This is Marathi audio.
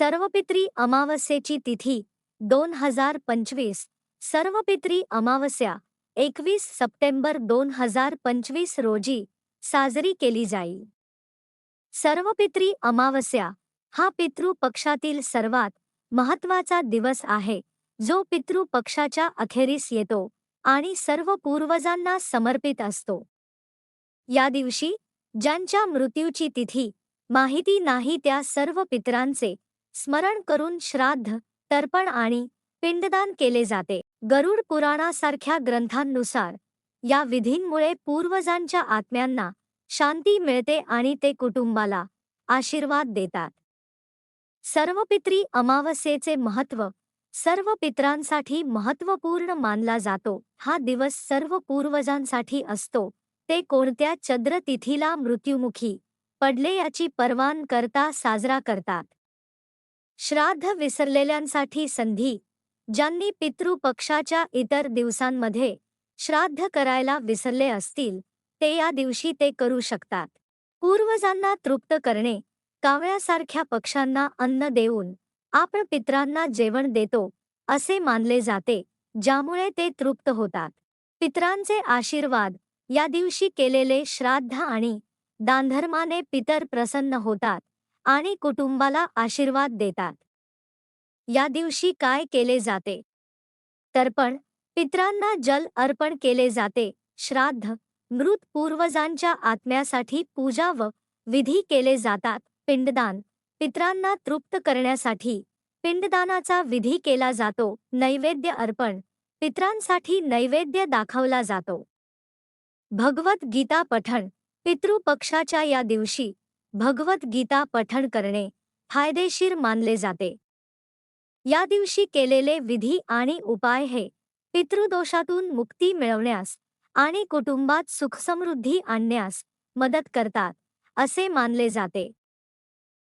सर्वपित्री अमावस्येची तिथी दोन हजार पंचवीस. सर्वपित्री अमावस्या एकवीस सप्टेंबर दोन हजार पंचवीस रोजी साजरी केली जाईल सर्वपित्री अमावस्या हा पितृ पक्षातील सर्वात महत्त्वाचा दिवस आहे जो पितृ पक्षाच्या अखेरीस येतो आणि सर्व पूर्वजांना समर्पित असतो. या दिवशी ज्यांच्या मृत्यूची तिथी माहिती नाही त्या सर्व पितरांचे स्मरण करून श्राद्ध तर्पण आणि पिंडदान केले जाते. गरुड पुराणासारख्या ग्रंथांनुसार या विधींमुळे पूर्वजांच्या आत्म्यांना शांती मिळते आणि ते कुटुंबाला आशीर्वाद देतात. सर्वपित्री अमावस्येचे महत्त्व सर्व पित्रांसाठी महत्त्वपूर्ण मानला जातो. हा दिवस सर्व पूर्वजांसाठी असतो. ते कोणत्या चंद्र तिथीला मृत्युमुखी पडले याची परवान करता साजरा करतात. श्राद्ध विसरलेल्यांसाठी संधी ज्यांनी पितृपक्षाच्या इतर दिवसांमध्ये श्राद्ध करायला विसरले असतील ते या दिवशी ते करू शकतात. पूर्वजांना तृप्त करणे कावळ्यासारख्या पक्षांना अन्न देऊन आपण पित्रांना जेवण देतो असे मानले जाते ज्यामुळे ते तृप्त होतात. पित्रांचे आशीर्वाद या दिवशी केलेले श्राद्ध आणि दानधर्माने पितर प्रसन्न होतात. आणि कुटुंबाला आशीर्वाद देतात. या दिवशी काय केले जाते? तर्पण पित्रांना जल अर्पण केले जाते. श्राद्ध मृत पूर्वजांच्या आत्म्यासाठी पूजा व विधी केले जातात. पिंडदान पित्रांना तृप्त करण्यासाठी पिंडदानाचा विधी केला जातो. नैवेद्य अर्पण पित्रांसाठी नैवेद्य दाखवला जातो. भगवत गीता पठण पितृपक्षाच्या या दिवशी भगवत गीता पठण करणे फायदेशीर मानले जाते. या दिवशी केलेले विधी आणि उपाय हे पितृदोषातून मुक्ती मिळवण्यास आणि कुटुंबात सुखसमृद्धी आणण्यास मदत करतात असे मानले जाते.